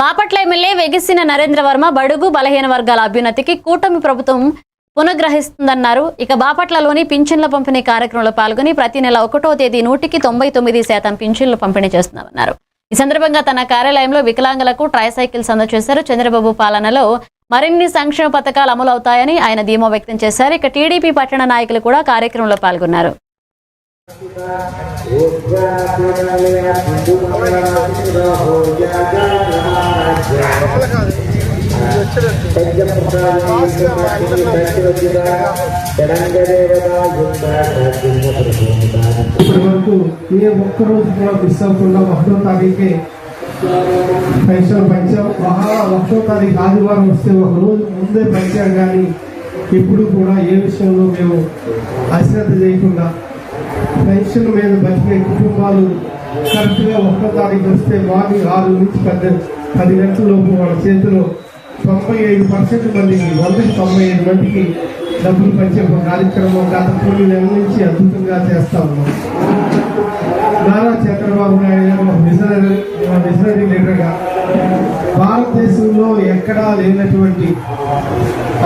Bapatla MLA వెగిసిన Narendra Varma బడుగు బలహీన వర్గాల అభ్యున్నతికి కూటమి ప్రభుత్వం పునఃగ్రహిస్తుందన్నారు. ఇక బాపట్లలోని పింఛన్ల పంపిణీ కార్యక్రమంలో పాల్గొని ప్రతి నెల ఒకటో తేదీ నూటికి తొంభై తొమ్మిది శాతం పింఛన్లు పంపిణీ చేస్తున్నామన్నారు. ఈ సందర్భంగా తన కార్యాలయంలో వికలాంగులకు ట్రైసైకిల్స్ అందజేశారు. చంద్రబాబు పాలనలో మరిన్ని సంక్షేమ పథకాలు అమలు అవుతాయని ఆయన ధీమా వ్యక్తం చేశారు. ఇక టీడీపీ పట్టణ నాయకులు కూడా కార్యక్రమంలో పాల్గొన్నారు. ఇప్పటి ఏ ఒక్క రోజు కూడా మిస్ అవ్వకుండా ఒకటో తారీఖే పెన్షన్ పంచాం. మహా ఒకటో తారీఖు ఆదివారం వస్తే ఒక రోజు ముందే పంచాం కానీ ఇప్పుడు కూడా ఏ విషయంలో మేము అశ్రద్ధ చేయకుండా పెన్షన్ మీద బతికే కుటుంబాలు కరెక్ట్గా ఒక్క తారీఖు వస్తే మార్నింగ్ ఆరు నుంచి పది పది గంటల లోపు వాళ్ళ చేతిలో తొంభై ఐదు పర్సెంట్ మందికి వందకి తొంభై ఐదు మందికి డబ్బులు పంచే ఒక కార్యక్రమం గత కొన్ని నెలల నుంచి అద్భుతంగా చేస్తా ఉన్నాం. నారా చంద్రబాబు నాయుడు గారు మా విజనరీ ఒక లీడర్గా భారతదేశంలో ఎక్కడా లేనటువంటి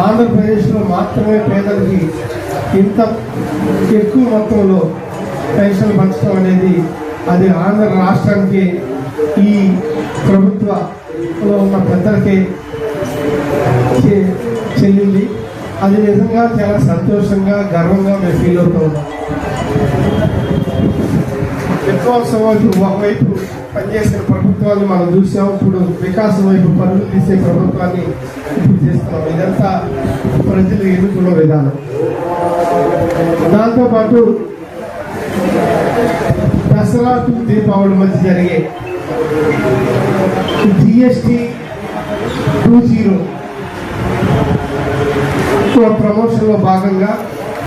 ఆంధ్రప్రదేశ్లో మాత్రమే పేదలకి ఇంత ఎక్కువ మొత్తంలో పెన్షన్ పంచడం అనేది అది ఆంధ్ర రాష్ట్రానికి ఈ ప్రభుత్వంలో ఉన్న పెద్దలకే చె- చెల్లింది. అది నిజంగా చాలా సంతోషంగా గర్వంగా మేము ఫీల్ అవుతూ ఉన్నాం. విధ్వంసం ఒకవైపు పనిచేసిన ప్రభుత్వాన్ని మనం చూసాం. ఇప్పుడు వికాసం వైపు పనులు తీసే ప్రభుత్వాన్ని ఇప్పుడు చేస్తున్నాం. ఇదంతా ప్రజలు ఎన్నుకున్న విధానం. దాంతోపాటు దసరా టు దీపావళి మధ్య జరిగే జిఎస్టి టూ జీరో ప్రమోషన్లో భాగంగా